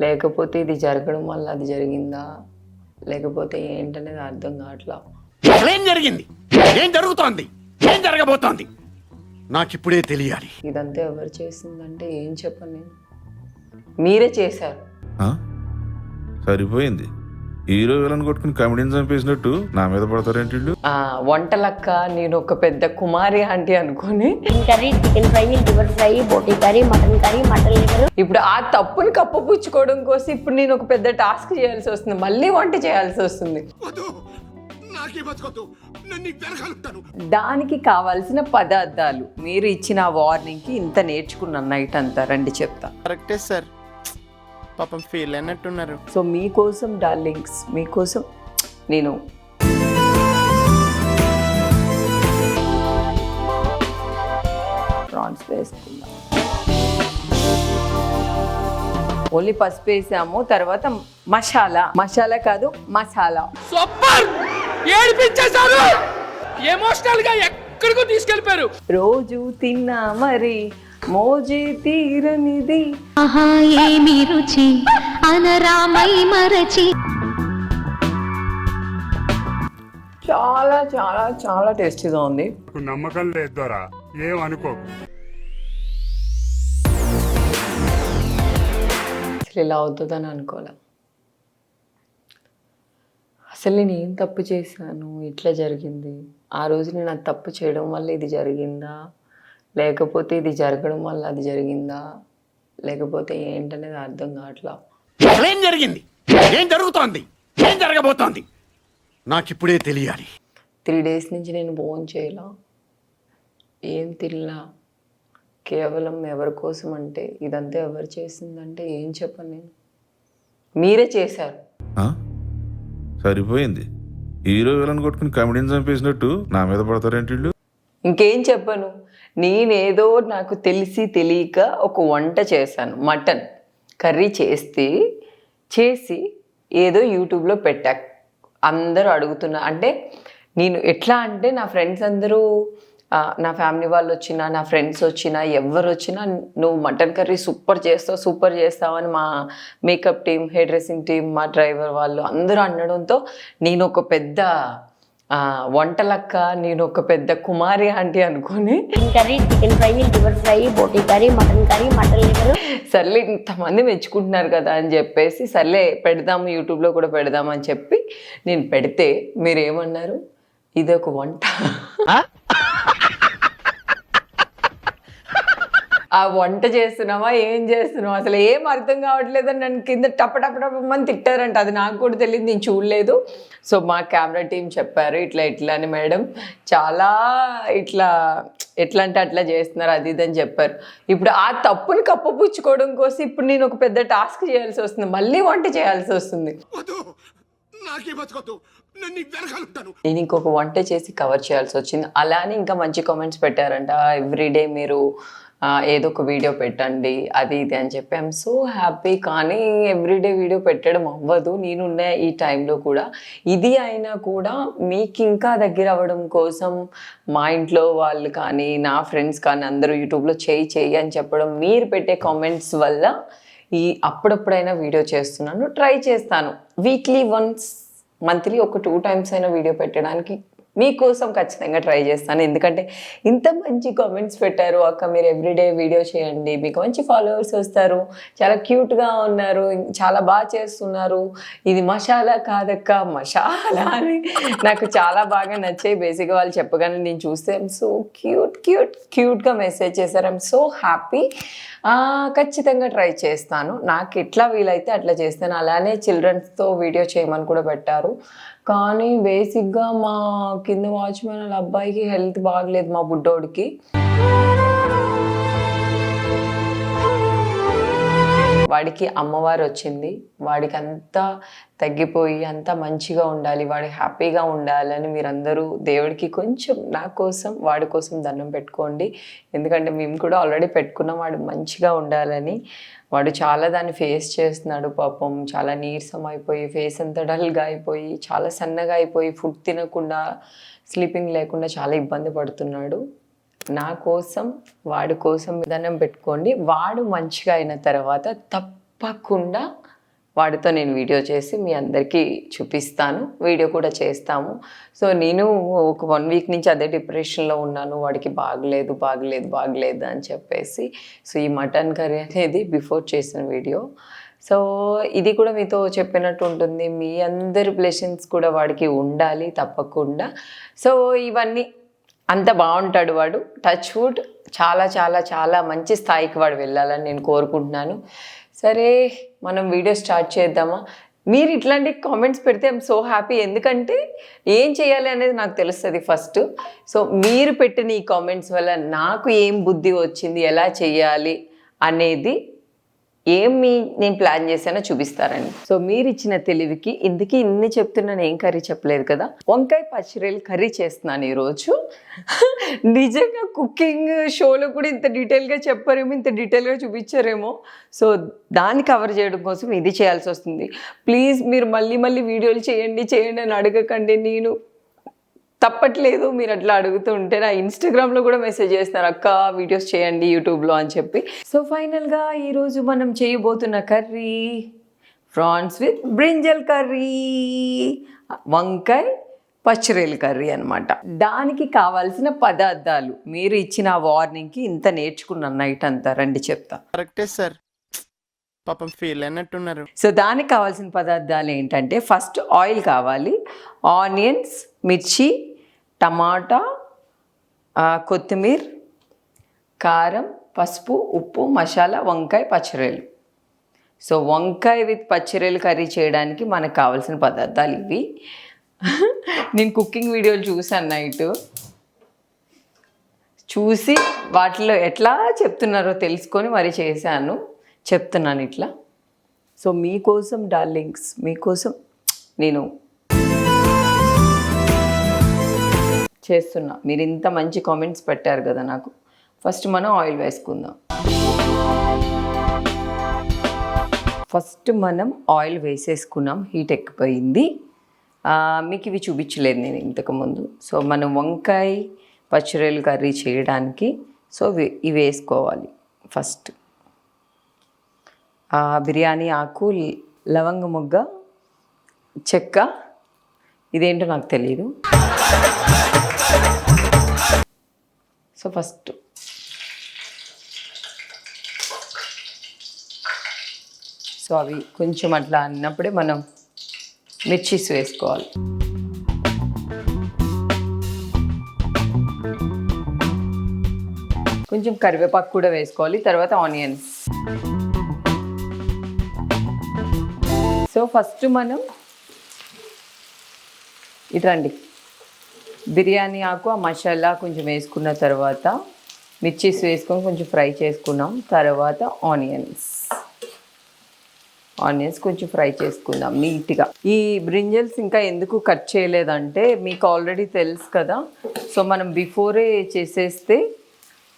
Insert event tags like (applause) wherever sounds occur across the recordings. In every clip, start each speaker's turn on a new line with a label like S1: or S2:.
S1: లేకపోతే ఇది జరగడం వల్ల అది జరిగిందా? లేకపోతే ఏంటనేది అర్థం కావట్లా?
S2: అసలేం జరిగింది? ఏం జరుగుతోంది? ఏం జరగబోతోంది? నాకిప్పుడే తెలియాలి.
S1: ఇదంతా ఎవరు చేసిందంటే ఏం చెప్పను నేను. మీరే చేశారు.
S3: ఆ? సరిపోయింది. హీరో విలన్ కొట్టుకుని కమెడీని చంపేసినట్టు నా మీద పడతారేంటి?
S1: ఆ వంటలక్క నేను ఒక పెద్ద కుమారి ఆంటీ అనుకొని.
S4: Chicken curry chicken fry liver fry boti curry mutton curry mutton liver.
S1: ఇప్పుడు ఆ తప్పుని కప్పపుచ్చుకోవడం కోసం ఇప్పుడు నేను ఒక పెద్ద టాస్క్ చేయాల్సి వస్తుంది. మళ్ళీ వంట చేయాల్సి వస్తుంది. దానికి కావాల్సిన పదార్థాలు. మీరు ఇచ్చిన వార్నింగ్కి ఇంత నేర్చుకున్నాను నైట్ అంతా రండి చెప్తా.
S5: కరెక్టే సార్ పాపం ఫీల్ అయినట్టున్నారు.
S1: సో మీకోసం డార్లింగ్స్ మీకోసం నేను. ప్రాన్స్ వేసుకుందాం ఓన్లీ పసుపు వేసాము తర్వాత మసాలా. మసాలా కాదు మసాలా.
S6: సూపర్! ఏడిపించేశారు! ఎమోషనల్గా ఎక్కడికో తీసుకెళ్ళిపోయారు
S1: రోజు తిన్నా మరి మోజే తీరనిది.
S7: ఆహా ఏమి రుచి? అనరామై మరచి.
S1: చాలా చాలా చాలా టేస్టీగా ఉంది.
S8: నమ్మకం లేదు దొరా ఏం అనుకోకు
S1: అసలు ఇలా అవుతుందని అనుకోలే. అసలు నేను ఏం తప్పు చేశాను? ఇట్లా జరిగింది. ఆ రోజు నేను అది తప్పు చేయడం వల్ల ఇది జరిగిందా? లేకపోతే ఇది జరగడం వల్ల అది జరిగిందా? లేకపోతే ఏంటనేది అర్థం కావట్లా?
S2: అసలేం జరిగింది? ఏం జరుగుతోంది? ఏం జరగబోతోంది? నాకిప్పుడే తెలియాలి.
S1: త్రీ డేస్ నుంచి నేను ఫోన్ చేయలా? ఏం తిల్లా కేవలం ఎవరి కోసం అంటే ఇదంతా ఎవరు చేసిందంటే ఏం చెప్పను నేను. మీరే చేశారు.
S3: ఆ? సరిపోయింది. హీరో విలన్ కొట్టుకుని కమెడీని చంపేసినట్టు నా మీద పడతారేంటి వీళ్ళు?
S1: ఇంకేం చెప్పను? నేనేదో నాకు తెలిసి తెలియక ఒక వంట చేశాను మటన్. కర్రీ చేస్తే చేసి ఏదో యూట్యూబ్లో పెట్టా. అందరూ అడుగుతున్నా అంటే నేను ఎట్లా అంటే నా ఫ్రెండ్స్ అందరూ నా ఫ్యామిలీ వాళ్ళు వచ్చినా నా ఫ్రెండ్స్ వచ్చినా ఎవరు వచ్చినా నువ్వు మటన్ కర్రీ సూపర్ చేస్తావు సూపర్ చేస్తావు అని మా makeup team hair dressing team మా డ్రైవర్ వాళ్ళు అందరూ అనడంతో నేను ఒక పెద్ద వంటలక్క నేను ఒక పెద్ద కుమారి ఆంటీ అనుకొని.
S4: Chicken curry chicken fry liver fry boti curry mutton curry mutton liver
S1: సర్లే ఇంతమంది మెచ్చుకుంటున్నారు కదా అని చెప్పేసి సర్లే పెడదాము యూట్యూబ్లో కూడా పెడదాము అని చెప్పి నేను పెడితే మీరు ఏమన్నారు ఇది ఒక వంట ఆ వంట చేస్తున్నావా? ఏం చేస్తున్నావు? అసలు ఏం అర్థం కావట్లేదని నన్ను కింద టప టప టపమని తిట్టారంట. అది నాకు కూడా తెలియదు నేను చూడలేదు. సో మా కెమెరా టీం చెప్పారు ఇట్లా ఇట్లా అని మేడం. చాలా ఇట్లా ఎట్లా అంటే అట్లా చేస్తున్నారు అది ఇది అని చెప్పారు. ఇప్పుడు ఆ తప్పుని కప్పపుచ్చుకోవడం కోసం ఇప్పుడు నేను ఒక పెద్ద టాస్క్ చేయాల్సి వస్తుంది. మళ్ళీ వంట చేయాల్సి వస్తుంది.
S2: నేను
S1: ఇంకొక వంట చేసి కవర్ చేయాల్సి వచ్చింది. అలానే ఇంకా మంచి కామెంట్స్ పెట్టారంట. ఎవ్రీడే మీరు ఏదో ఒక వీడియో పెట్టండి అది ఇది అని చెప్పి. ఐఎమ్ సో హ్యాపీ కానీ ఎవ్రీడే వీడియో పెట్టడం అవ్వదు. నేనున్న ఈ టైంలో కూడా. ఇది అయినా కూడా మీకు ఇంకా దగ్గర అవ్వడం కోసం మా ఇంట్లో వాళ్ళు కానీ నా ఫ్రెండ్స్ కానీ అందరూ యూట్యూబ్లో చేయి చేయి అని చెప్పడం మీరు పెట్టే కామెంట్స్ వల్ల ఈ అప్పుడప్పుడైనా వీడియో చేస్తున్నాను ట్రై చేస్తాను. వీక్లీ వన్స్ మంత్లీ ఒక టూ టైమ్స్ అయినా వీడియో పెట్టడానికి మీకోసం ఖచ్చితంగా ట్రై చేస్తాను. ఎందుకంటే ఇంత మంచి కామెంట్స్ పెట్టారు అక్క మీరు ఎవ్రీడే వీడియో చేయండి మీకు మంచి ఫాలోవర్స్ వస్తారు చాలా క్యూట్గా ఉన్నారు చాలా బాగా చేస్తున్నారు ఇది మసాలా కాదక్క మసాలా (laughs) అని నాకు చాలా బాగా నచ్చాయి. బేసిక్గా వాళ్ళు చెప్పగానే నేను చూస్తే ఐమ్ సో క్యూట్ క్యూట్ క్యూట్గా మెసేజ్ చేశారు. ఐమ్ సో హ్యాపీ ఖచ్చితంగా ట్రై చేస్తాను. నాకు ఎట్లా వీలైతే అట్లా చేస్తాను. అలానే చిల్డ్రన్స్తో వీడియో చేయమని కూడా పెట్టారు. కానీ బేసిక్గా మా కింద వాచ్మెన్ వాళ్ళ అబ్బాయికి హెల్త్ బాగలేదు మా బుడ్డోడికి. వాడికి అమ్మవారు వచ్చింది. వాడికి అంతా తగ్గిపోయి అంతా మంచిగా ఉండాలి వాడు హ్యాపీగా ఉండాలని మీరందరూ దేవుడికి కొంచెం నా కోసం వాడి కోసం దండం పెట్టుకోండి. ఎందుకంటే మేము కూడా ఆల్రెడీ పెట్టుకున్నాం వాడు మంచిగా ఉండాలని. వాడు చాలా దాన్ని ఫేస్ చేస్తున్నాడు పాపం. చాలా నీరసం అయిపోయి ఫేస్ అంతా డల్గా అయిపోయి చాలా సన్నగా అయిపోయి ఫుడ్ తినకుండా స్లీపింగ్ లేకుండా చాలా ఇబ్బంది పడుతున్నాడు. నా కోసం వాడి కోసం విధానం పెట్టుకోండి. వాడు మంచిగా అయిన తర్వాత తప్పకుండా వాడితో నేను వీడియో చేసి మీ అందరికీ చూపిస్తాను. వీడియో కూడా చేస్తాము. సో నేను ఒక వన్ వీక్ నుంచి అదే డిప్రెషన్లో ఉన్నాను. వాడికి బాగలేదు బాగలేదు బాగలేదు అని చెప్పేసి సో ఈ మటన్ కర్రీ అనేది బిఫోర్ చేసిన వీడియో. సో ఇది కూడా మీతో చెప్పినట్టు ఉంటుంది. మీ అందరి బ్లెషన్స్ కూడా వాడికి ఉండాలి తప్పకుండా. సో ఇవన్నీ అంత బాగుంటాడు వాడు. టచ్ వుడ్ చాలా చాలా చాలా మంచి స్థాయికి వాడు వెళ్ళాలని నేను కోరుకుంటున్నాను. సరే మనం వీడియో స్టార్ట్ చేద్దామా? మీరు ఇట్లాంటి కామెంట్స్ పెడితే ఐమ్ సో హ్యాపీ ఎందుకంటే ఏం చేయాలి అనేది నాకు తెలుస్తుంది ఫస్ట్ సో మీరు పెట్టిన ఈ కామెంట్స్ వల్ల నాకు ఏం బుద్ధి వచ్చింది? ఎలా చేయాలి? అనేది ఏం మీ నేను ప్లాన్ చేశానో చూపిస్తారండి. సో మీరు ఇచ్చిన తెలివికి ఇందుకే ఇన్ని చెప్తున్నాను ఏం కర్రీ చెప్పలేదు కదా. వంకాయ పచ్చిరేలు కర్రీ చేస్తున్నాను ఈరోజు. (laughs) నిజంగా కుకింగ్ షోలో కూడా ఇంత డీటెయిల్గా చెప్పారేమో ఇంత డీటెయిల్గా చూపించారేమో. సో దాన్ని కవర్ చేయడం కోసం ఇది చేయాల్సి వస్తుంది. ప్లీజ్ మీరు మళ్ళీ మళ్ళీ వీడియోలు చేయండి చేయండి అని అడగకండి. నేను తప్పట్లేదు మీరు అట్లా అడుగుతూ ఉంటే నా ఇన్స్టాగ్రామ్లో కూడా మెసేజ్ చేస్తున్నారు అక్క వీడియోస్ చేయండి యూట్యూబ్లో అని చెప్పి. సో ఫైనల్గా ఈరోజు మనం చేయబోతున్న curry prawns with brinjal curry. వంకాయ పచ్చిరేలు కర్రీ అనమాట దానికి కావాల్సిన పదార్థాలు మీరు ఇచ్చిన వార్నింగ్కి ఇంత నేర్చుకున్నాను నైట్ అంతా రండి చెప్తా.
S5: కరెక్టే సార్ పాపం ఫీల్ అయినట్టున్నారు.
S1: సో దానికి కావాల్సిన పదార్థాలు ఏంటంటే ఫస్ట్ ఆయిల్ కావాలి. ఆనియన్స్ మిర్చి టమాటా కొత్తిమీర కారం పసుపు ఉప్పు మసాలా వంకాయ పచ్చిరొయ్యలు సో వంకాయ విత్ పచ్చిరొయ్యలు కర్రీ చేయడానికి మనకు కావాల్సిన పదార్థాలు ఇవి. నేను కుకింగ్ వీడియోలు చూసాను నైట్. చూసి వాటిలో ఎట్లా చెప్తున్నారో తెలుసుకొని మరి చేశాను. చెప్తున్నాను ఇట్లా. సో మీకోసం డార్లింగ్స్ మీకోసం నేను చేస్తున్నా. మీరు ఇంత మంచి కామెంట్స్ పెట్టారు కదా నాకు. ఫస్ట్ మనం ఆయిల్ వేసుకుందాం. ఫస్ట్ మనం ఆయిల్ వేసేసుకున్నాం. హీట్ ఎక్కిపోయింది. మీకు ఇవి చూపించలేదు నేను ఇంతకుముందు సో మనం వంకాయ పచ్చిరొయ్యలు కర్రీ చేయడానికి. సో ఇవి వేసుకోవాలి. ఫస్ట్ బిర్యానీ ఆకు లవంగ మొగ్గ చెక్క. ఇదేంటో నాకు తెలియదు సో ఫస్ట్ సో అవి కొంచెం అట్లా అన్నప్పుడే మనం మిర్చీస్ వేసుకోవాలి. కొంచెం కరివేపాకు కూడా వేసుకోవాలి తర్వాత ఆనియన్స్. సో ఫస్ట్ మనం ఇటండి బిర్యానీ ఆకు ఆ మసాలా కొంచెం వేసుకున్న తర్వాత మిర్చీస్ వేసుకొని కొంచెం ఫ్రై చేసుకున్నాం. తర్వాత ఆనియన్స్. ఆనియన్స్ కొంచెం ఫ్రై చేసుకుందాం నీట్గా. ఈ బ్రింజల్స్ ఇంకా ఎందుకు కట్ చేయలేదంటే మీకు ఆల్రెడీ తెలుసు కదా. సో మనం బిఫోరే చేసేస్తే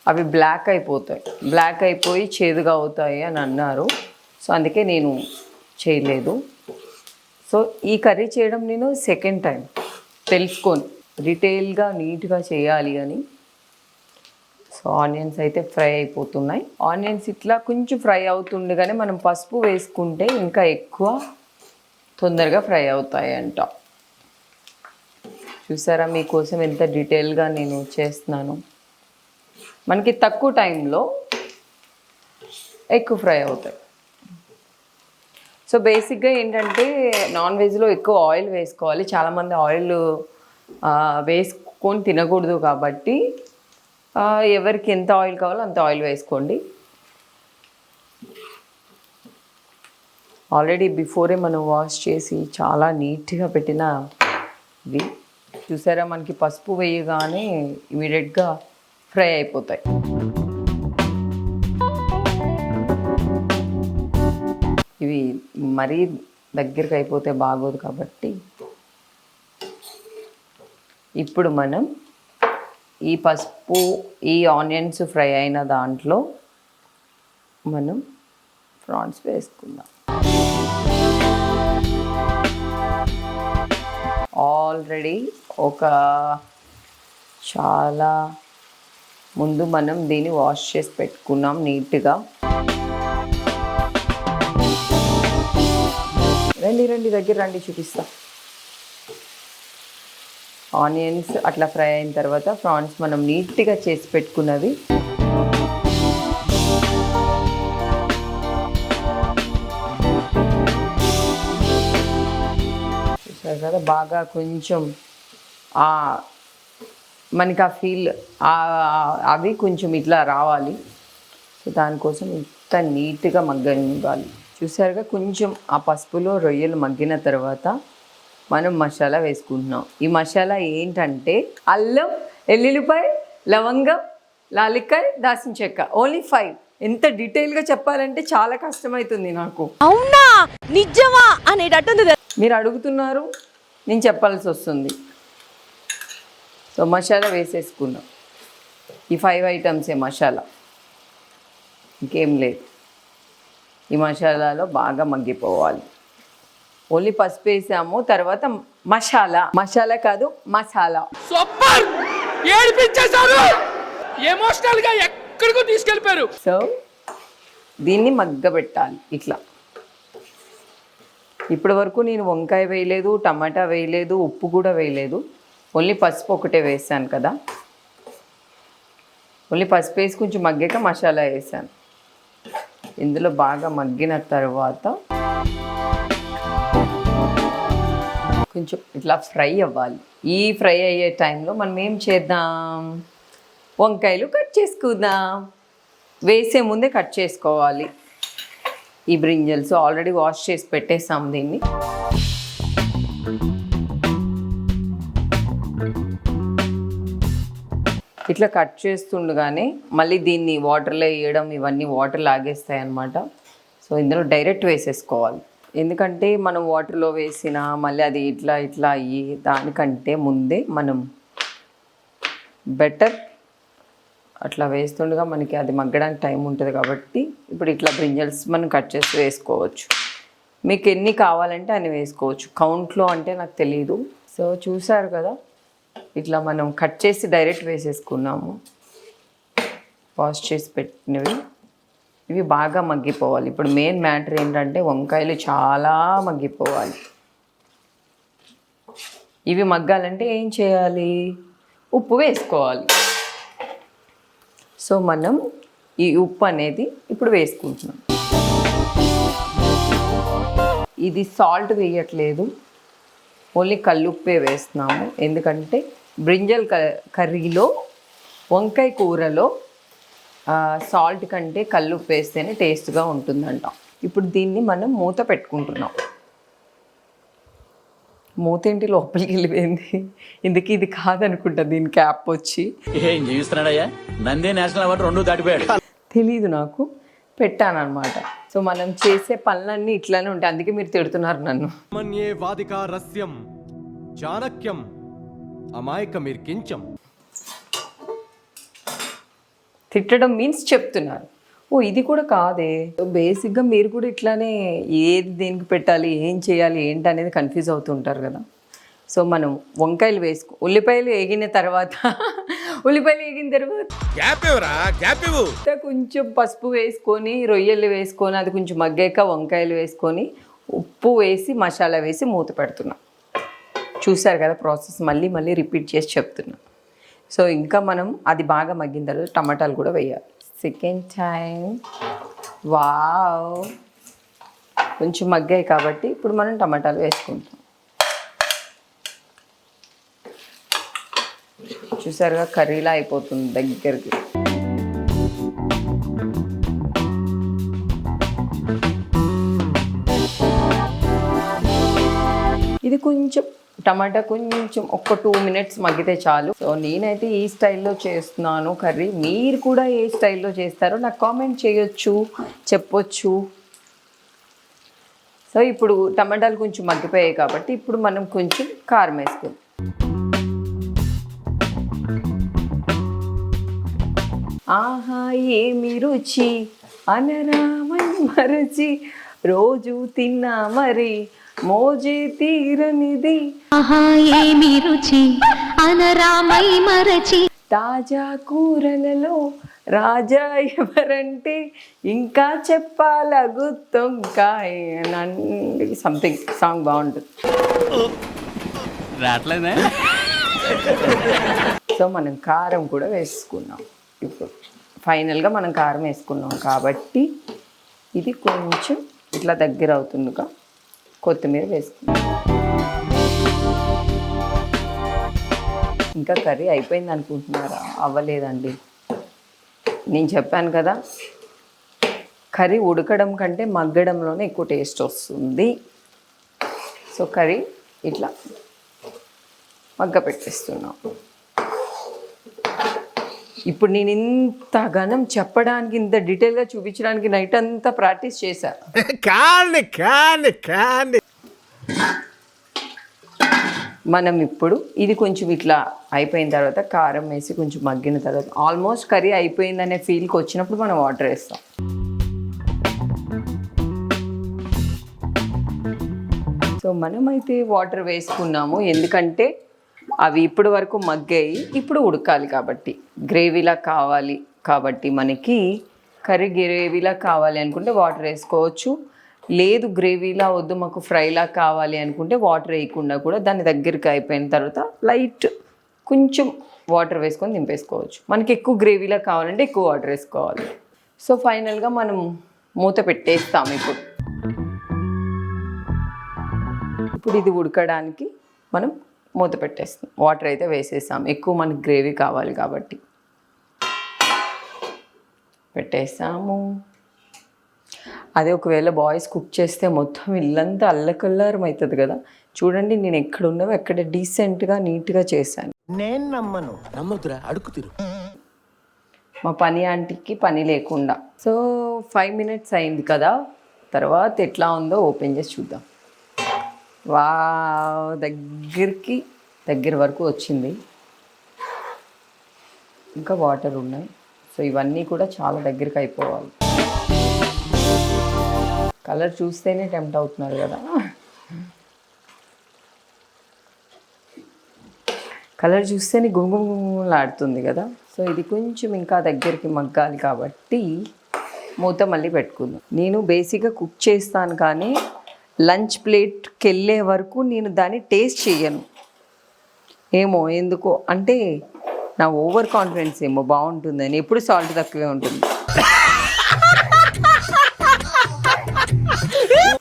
S1: అవి బ్లాక్ అయిపోతాయి. బ్లాక్ అయిపోయి చేదుగా అవుతాయి అని అన్నారు. సో అందుకే నేను చేయలేదు. సో ఈ కర్రీ చేయడం నేను సెకండ్ టైం తెలుసుకొని రిటైల్గా నీట్గా చేయాలి అని. సో ఆనియన్స్ అయితే ఫ్రై అయిపోతున్నాయి. ఆనియన్స్ ఇట్లా కొంచెం ఫ్రై అవుతుండగానే మనం పసుపు వేసుకుంటే ఇంకా ఎక్కువ తొందరగా ఫ్రై అవుతాయి అంట చూసారా మీకోసం ఎంత డీటెయిల్గా నేను చేస్తున్నాను. మనకి తక్కువ టైంలో ఎక్కువ ఫ్రై అవుతాయి. సో బేసిక్గా ఏంటంటే నాన్ వెజ్లో ఎక్కువ ఆయిల్ వేసుకోవాలి. చాలామంది ఆయిల్ వేసుకొని తినకూడదు కాబట్టి ఎవరికి ఎంత ఆయిల్ కావాలో అంత ఆయిల్ వేసుకోండి. ఆల్రెడీ బిఫోరే మనం వాష్ చేసి చాలా నీట్గా పెట్టిన ఇవి. చూసారా? మనకి పసుపు వేయగానే ఇమీడియట్గా ఫ్రై అయిపోతాయి. మరీ దగ్గరికి అయిపోతే బాగోదు కాబట్టి ఇప్పుడు మనం ఈ పసుపు ఈ ఆనియన్స్ ఫ్రై అయిన దాంట్లో మనం ప్రాన్స్ వేసుకుందాం. ఆల్రెడీ ఒక చాలా ముందు మనం దీన్ని వాష్ చేసి పెట్టుకున్నాం నీట్గా. రండి రండి దగ్గర రండి చూపిస్తా. ఆనియన్స్ అట్లా ఫ్రై అయిన తర్వాత ప్రాన్స్ మనం నీట్గా చేసి పెట్టుకున్నవి. చూసారు కదా బాగా కొంచెం మనకి ఆ ఫీల్ అవి కొంచెం ఇట్లా రావాలి. సో దానికోసం ఇంత నీట్గా మగ్గనివ్వాలి. చూసారుగా కొంచెం ఆ పసుపులో రొయ్యలు మగ్గిన తర్వాత మనం మసాలా వేసుకుంటున్నాం. ఈ మసాలా ఏంటంటే అల్లం ఎల్లుల్లిపాయ లవంగం లాలిక్కాయ దాసిన చెక్క. ఓన్లీ ఫైవ్ ఎంత డీటెయిల్గా చెప్పాలంటే చాలా కష్టమవుతుంది నాకు.
S9: అవునా? నిజమా? అనేటట్టుంది
S1: మీరు అడుగుతున్నారు నేను చెప్పాల్సి వస్తుంది. సో మసాలా వేసేసుకున్నాం. ఈ ఫైవ్ ఐటమ్సే మసాలా. ఇంకేం లేదు. ఈ మసాలాలో బాగా మగ్గిపోవాలి. ఓన్లీ పసుపు వేసాము తర్వాత మసాలా. మసాలా కాదు మసాలా.
S6: సూపర్! ఏడిపించేశారు! ఎమోషనల్గా ఎక్కడికో తీసుకెళ్ళిపోయారు
S1: సో దీన్ని మగ్గబెట్టాలి ఇట్లా. ఇప్పటి వరకు నేను వంకాయ వేయలేదు టమాటా వేయలేదు ఉప్పు కూడా వేయలేదు. ఓన్లీ పసుపు ఒకటే వేసాను కదా. ఓన్లీ పసుపు వేసి కొంచెం మగ్గాక మసాలా వేసాను. ఇందులో బాగా మగ్గిన తర్వాత కొంచెం ఇట్లా ఫ్రై అవ్వాలి. ఈ ఫ్రై అయ్యే టైంలో మనం ఏం చేద్దాం? వంకాయలు కట్ చేసుకుందాం. వేసే ముందే కట్ చేసుకోవాలి. ఈ బ్రింజల్స్ ఆల్రెడీ వాష్ చేసి పెట్టేసాం దీన్ని. ఇట్లా కట్ చేస్తుండగానే మళ్ళీ దీన్ని వాటర్లో వేయడం ఇవన్నీ వాటర్ లాగేస్తాయి అన్నమాట సో ఇందులో డైరెక్ట్ వేసేసుకోవాలి. ఎందుకంటే మనం వాటర్లో వేసిన మళ్ళీ అది ఇట్లా ఇట్లా అయ్యి దానికంటే ముందే మనం బెటర్ అట్లా వేస్తుండగా మనకి అది మగ్గడానికి టైం ఉంటుంది కాబట్టి ఇప్పుడు ఇట్లా బ్రింజల్స్ మనం కట్ చేసి వేసుకోవచ్చు. మీకు ఎన్ని కావాలంటే అన్ని వేసుకోవచ్చు. కౌంట్లో అంటే నాకు తెలియదు సో చూసారు కదా? ఇట్లా మనం కట్ చేసి డైరెక్ట్ వేసేసుకున్నాము. వాష్ చేసి పెట్టినవి. ఇవి బాగా మగ్గిపోవాలి. ఇప్పుడు మెయిన్ మ్యాటర్ ఏంటంటే వంకాయలు చాలా మగ్గిపోవాలి. ఇవి మగ్గాలంటే ఏం చేయాలి? ఉప్పు వేసుకోవాలి. సో మనం ఈ ఉప్పు అనేది ఇప్పుడు వేసుకుంటున్నాం. ఇది సాల్ట్ వేయట్లేదు. ఓన్లీ కల్లుప్పే వేస్తున్నాము. ఎందుకంటే బ్రింజల్ క కర్రీలో వంకాయ కూరలో సాల్ట్ కంటే కల్లుప్పు వేస్తేనే టేస్ట్గా ఉంటుందంట. ఇప్పుడు దీన్ని మనం మూత పెట్టుకుంటున్నాం. మూత ఏంటి? లోపలికి వెళ్ళిపోయింది. ఇందుకు ఇది కాదనుకుంటా దీని క్యాప్ వచ్చి.
S10: ఏం జీవిస్తున్నాడయ్యా నందే నేషనల్ అవార్డు రెండు దాటిపోయాడు.
S1: తెలీదు నాకు. పెట్టానన్నమాట. సో మనం చేసే పనులన్నీ ఇట్లానే ఉంటాయి. అందుకే మీరు తిడుతున్నారు నన్ను.
S11: మన్యే రస్యం చాణక్యం అమాయకమిర్కించం.
S1: తిట్టడం మీన్స్ చెప్తున్నారు. ఓ ఇది కూడా కాదే. బేసిక్గా మీరు కూడా ఇట్లానే ఏది దేనికి పెట్టాలి ఏం చేయాలి ఏంటి అనేది కన్ఫ్యూజ్ అవుతుంటారు కదా. సో మనం వంకాయలు వేసుకో ఉల్లిపాయలు వేగిన తర్వాత ఉల్లిపాయలు వేగిన తర్వాత కొంచెం పసుపు వేసుకొని రొయ్యలు వేసుకొని అది కొంచెం మగ్గాక వంకాయలు వేసుకొని ఉప్పు వేసి మసాలా వేసి మూత పెడుతున్నా. చూశారు కదా ప్రాసెస్ మళ్ళీ మళ్ళీ రిపీట్ చేసి చెప్తున్నా. సో ఇంకా మనం అది బాగా మగ్గిన తర్వాత టమాటాలు కూడా వేయాలి. Second time. వావ్! కొంచెం మగ్గాయి కాబట్టి ఇప్పుడు మనం టమాటాలు వేసుకుంటాం. చూసారుగా కర్రీలా అయిపోతుంది దగ్గరికి. ఇది కొంచెం టమాటా కొంచెం ఒక టూ మినిట్స్ మగ్గితే చాలు. సో నేనైతే ఈ స్టైల్లో చేస్తున్నాను కర్రీ. మీరు కూడా ఏ స్టైల్లో చేస్తారో నాకు కామెంట్ చేయొచ్చు చెప్పొచ్చు. సో ఇప్పుడు టమాటాలు కొంచెం మగ్గిపోయాయి కాబట్టి ఇప్పుడు మనం కొంచెం కారం వేసుకుందాం. ఆహా ఏమి రుచి? అనరామని మరచి. రోజు తిన్నా మరి. మోజే తీరనిది.
S7: ఆహా ఏమి రుచి? అనరామై మరచి.
S1: తాజా కూరలలో రాజా ఎవరంటే ఇంకా చెప్పాల గుత్తొంకాయ నండి సంథింగ్ సాంగ్ బాగుంటుంది.
S10: రావట్లేదే?
S1: సో మనం కారం కూడా వేసుకున్నాం. ఇప్పుడు ఫైనల్గా మనం కారం వేసుకున్నాం కాబట్టి ఇది కొంచెం ఇట్లా దగ్గర అవుతుందిగా. కొత్తిమీర వేసుకున్నాం. ఇంకా కర్రీ అయిపోయింది అనుకుంటున్నారా? అవ్వలేదండి. నేను చెప్పాను కదా కర్రీ ఉడకడం కంటే మగ్గడంలోనే ఎక్కువ టేస్ట్ వస్తుంది. సో కర్రీ ఇట్లా మగ్గ పెట్టేస్తున్నాం ఇప్పుడు నేను ఇంత ఘనం చెప్పడానికి ఇంత డీటెయిల్గా చూపించడానికి నైట్ అంతా ప్రాక్టీస్ చేశా.
S2: కానీ కానీ కానీ.
S1: మనం ఇప్పుడు ఇది కొంచెం ఇట్లా అయిపోయిన తర్వాత కారం వేసి కొంచెం మగ్గిన తర్వాత ఆల్మోస్ట్ కర్రీ అయిపోయిందనే ఫీల్కి వచ్చినప్పుడు మనం వాటర్ వేస్తాం. సో మనమైతే వాటర్ వేసుకున్నాము. ఎందుకంటే అవి ఇప్పుడు వరకు మగ్గాయి ఇప్పుడు ఉడకాలి కాబట్టి. గ్రేవీలా కావాలి కాబట్టి మనకి కర్రీ గ్రేవీలా కావాలి అనుకుంటే వాటర్ వేసుకోవచ్చు. లేదు గ్రేవీలా వద్దు మాకు ఫ్రైలా కావాలి అనుకుంటే వాటర్ వేయకుండా కూడా దాని దగ్గరికి అయిపోయిన తర్వాత లైట్ కొంచెం వాటర్ వేసుకొని దింపేసుకోవచ్చు. మనకి ఎక్కువ గ్రేవీలా కావాలంటే ఎక్కువ వాటర్ వేసుకోవాలి. సో ఫైనల్గా మనం మూత పెట్టేస్తాం ఇప్పుడు. ఇప్పుడు ఇది ఉడకడానికి మనం మూత పెట్టేస్తాం. వాటర్ అయితే వేసేసాం. ఎక్కువ మనకి గ్రేవీ కావాలి కాబట్టి. పెట్టేసాము. అదే ఒకవేళ బాయ్స్ కుక్ చేస్తే మొత్తం ఇల్లంతా అల్లకల్లారం అవుతుంది కదా. చూడండి నేను ఎక్కడ ఉన్నావో ఎక్కడ డీసెంట్గా నీట్గా చేశాను.
S2: నేను నమ్మను. నమ్మదురా అడుగు తిరు
S1: మా పని ఆంటీకి పని లేకుండా. సో ఫైవ్ మినిట్స్ అయింది కదా. తర్వాత ఎట్లా ఉందో ఓపెన్ చేసి చూద్దాం. వా దగ్గరికి దగ్గర వరకు వచ్చింది. ఇంకా వాటర్ ఉన్నాయి. సో ఇవన్నీ కూడా చాలా దగ్గరికి అయిపోవాలి. కలర్ చూస్తేనే టెంప్ట్ అవుతున్నారు కదా. కలర్ చూస్తేనే గుంగులాడుతుంది కదా. సో ఇది కొంచెం ఇంకా దగ్గరికి మగ్గాలి కాబట్టి మూత మళ్ళీ పెట్టుకుందాం. నేను బేసిక్గా కుక్ చేస్తాను కానీ లంచ్ ప్లేట్కి వెళ్ళే వరకు నేను దాన్ని టేస్ట్ చేయను ఏమో ఎందుకో అంటే నా ఓవర్ కాన్ఫిడెన్స్ ఏమో బాగుంటుందని ఎప్పుడు సాల్ట్ తక్కువే ఉంటుంది.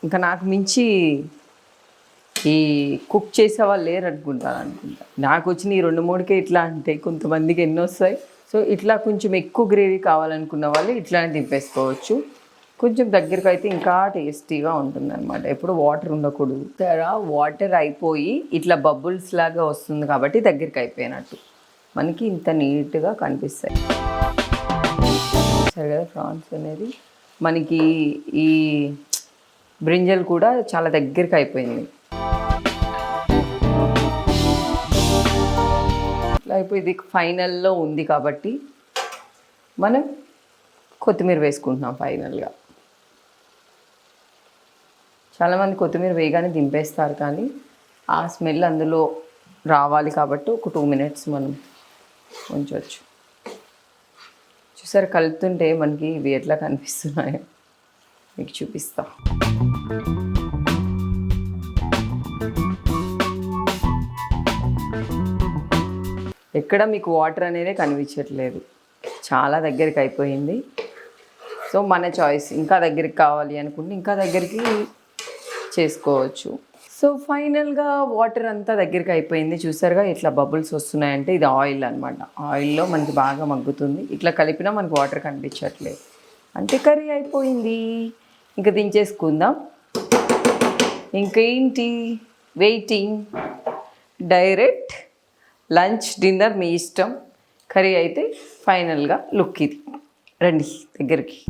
S1: ఇంకా నాకు మించి ఈ కుక్ చేసే వాళ్ళు లేరు అనుకుంటాను అనుకుంటా. నాకు వచ్చిన ఈ రెండు మూడుకే ఇట్లా అంటే కొంతమందికి ఎన్ని వస్తాయి. సో ఇట్లా కొంచెం ఎక్కువ గ్రేవీ కావాలనుకున్న వాళ్ళు ఇట్లానే దింపేసుకోవచ్చు. కొంచెం దగ్గరకు అయితే ఇంకా టేస్టీగా ఉంటుంది అనమాట ఎప్పుడు వాటర్ ఉండకూడదు. సరే వాటర్ అయిపోయి ఇట్లా బబుల్స్ లాగా వస్తుంది కాబట్టి దగ్గరికి అయిపోయినట్టు. మనకి ఇంత నీట్గా కనిపిస్తాయి. సరే కదా ప్రాన్స్ అనేది. మనకి ఈ బ్రింజల్ కూడా చాలా దగ్గరికి అయిపోయింది. ఇట్లా అయిపోయి ఇది ఫైనల్లో ఉంది కాబట్టి మనం కొత్తిమీర వేసుకుంటున్నాం ఫైనల్గా. చాలామంది కొత్తిమీర వేయగానే దింపేస్తారు కానీ ఆ స్మెల్ అందులో రావాలి కాబట్టి ఒక టూ మినిట్స్ మనం ఉంచవచ్చు చూసారు కలుపుతుంటే మనకి ఇవి ఎట్లా కనిపిస్తున్నాయో? మీకు చూపిస్తా. ఎక్కడ మీకు వాటర్ అనేది కనిపించట్లేదు. చాలా దగ్గరికి అయిపోయింది. సో మన చాయిస్ ఇంకా దగ్గరికి కావాలి అనుకుంటే ఇంకా దగ్గరికి చేసుకోవచ్చు. సో ఫైనల్గా వాటర్ అంతా దగ్గరికి అయిపోయింది. చూసారుగా ఇట్లా బబుల్స్ వస్తున్నాయంటే ఇది ఆయిల్ అనమాట ఆయిల్లో మనకి బాగా మగ్గుతుంది. ఇట్లా కలిపినా మనకి వాటర్ కనిపించట్లేదు. అంటే కర్రీ అయిపోయింది. ఇంకా దించేసుకుందాం. ఇంకేంటి? వెయిటింగ్ డైరెక్ట్ లంచ్ డిన్నర్ మీ ఇష్టం. కర్రీ అయితే ఫైనల్గా లుక్ ఇది. రండి దగ్గరికి.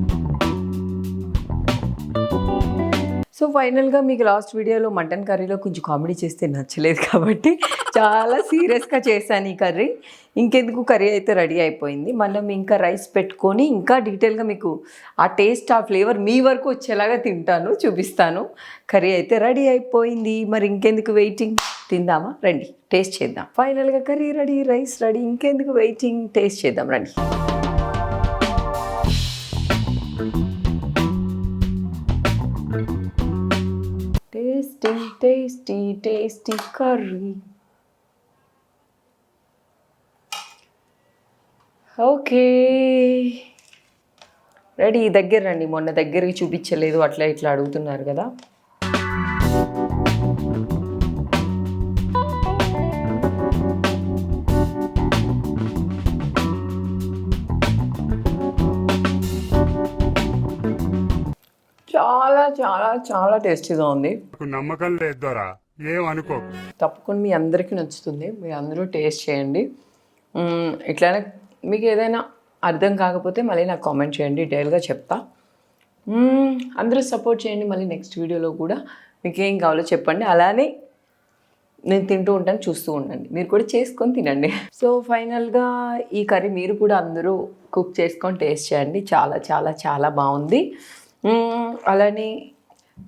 S1: సో ఫైనల్గా మీకు లాస్ట్ వీడియోలో మటన్ కర్రీలో కొంచెం కామెడీ చేస్తే నచ్చలేదు కాబట్టి చాలా సీరియస్గా చేశాను ఈ కర్రీ. ఇంకెందుకు కర్రీ అయితే రెడీ అయిపోయింది. మనం ఇంకా రైస్ పెట్టుకొని ఇంకా డీటెయిల్గా మీకు ఆ టేస్ట్ ఆ ఫ్లేవర్ మీ వరకు వచ్చేలాగా తింటాను చూపిస్తాను. కర్రీ అయితే రెడీ అయిపోయింది. మరి ఇంకెందుకు వెయిటింగ్? తిందామా? రండి టేస్ట్ చేద్దాం. ఫైనల్గా కర్రీ రెడీ రైస్ రెడీ. ఇంకెందుకు వెయిటింగ్? టేస్ట్ చేద్దాం రండి. Tasty tasty tasty curry okay ready దగ్గర రండి. మొన్న దగ్గరికి చూపించలేదు. అట్లా ఇట్లా అడుగుతున్నారు కదా. చాలా చాలా చాలా టేస్టీగా ఉంది.
S8: నమ్మకం లేదు దొరా. ఏం అనుకోకు
S1: తప్పకుండా మీ అందరికీ నచ్చుతుంది. మీరు అందరూ టేస్ట్ చేయండి. ఇట్లానే మీకు ఏదైనా అర్థం కాకపోతే మళ్ళీ నాకు కామెంట్ చేయండి. డీటెయిల్గా చెప్తా. అందరూ సపోర్ట్ చేయండి మళ్ళీ నెక్స్ట్ వీడియోలో కూడా. మీకు ఏం కావాలో చెప్పండి. అలానే నేను తింటూ ఉంటాను చూస్తూ ఉండండి. మీరు కూడా చేసుకొని తినండి. సో ఫైనల్గా ఈ కర్రీ మీరు కూడా అందరూ కుక్ చేసుకొని టేస్ట్ చేయండి. చాలా చాలా చాలా బాగుంది. అలానే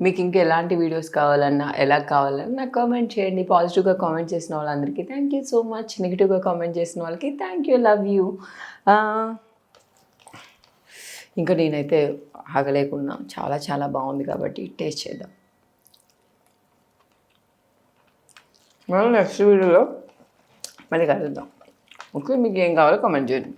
S1: మీకు ఇంకా ఎలాంటి వీడియోస్ కావాలన్నా ఎలా కావాలన్నా నాకు కామెంట్ చేయండి పాజిటివ్గా కామెంట్ చేసిన వాళ్ళందరికీ థ్యాంక్ యూ సో మచ్ నెగిటివ్గా కామెంట్ చేసిన వాళ్ళకి థ్యాంక్ యూ లవ్ యూ ఇంకా నేనైతే ఆగలేకున్నా. చాలా చాలా బాగుంది కాబట్టి టేస్ట్ చేద్దాం. మళ్ళీ నెక్స్ట్ వీడియోలో మళ్ళీ కలుద్దాం. ఓకే మీకు ఏం కావాలో కామెంట్ చేయండి.